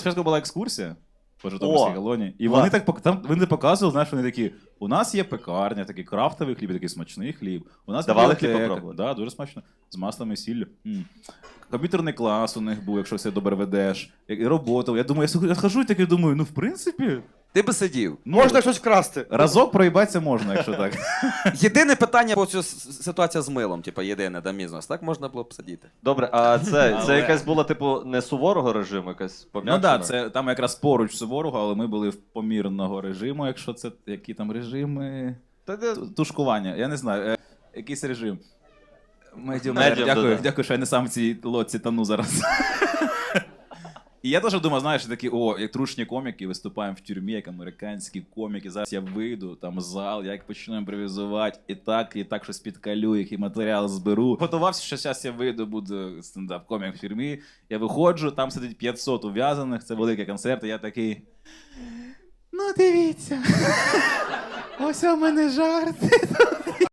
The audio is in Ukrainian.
Спочатку була екскурсія по Житомирській О! колонії, і вони так пок- там вони показували, знаєш, вони такі: у нас є пекарня, такий крафтовий хліб, такий смачний хліб. У нас Давали хліб бібліотека, попробувати? Да, дуже смачно. З маслом і сіллю. М. Комп'ютерний клас у них був, якщо все добре ведеш. І роботу. Я думаю, я схожу- я схожу і такий думаю, ну в принципі, Ти би сидів. ну, Можна щось вкрасти. разок проїбатися можна, якщо так. Єдине питання, бо цю ситуація з милом, типу, єдине там бізнес, так можна було б сидіти. Добре, а це, Але- це якась була, типу, не суворого режиму, якась Ну пом'якшена? так, да, це там якраз поруч суворого, але ми були в помірного режиму, якщо це які там режими. Та де- Ту- Тушкування, я не знаю. Е, якийсь режим. Медіум, Медіум, дякую, да-да. дякую, що я не сам в цій лодці тону зараз. І я теж думав, знаєш, такі, о, як трушні коміки, виступаємо в тюрмі, як американські коміки. Зараз я вийду, там зал, як почну імпровізувати, і так, і так щось підкалю, який матеріал зберу. Готувався, що зараз я вийду, буду стендап-комік в тюрмі. Я виходжу, там сидить 500 ув'язаних, це великий концерт, і я такий. Ну, дивіться. Ось у мене жарти.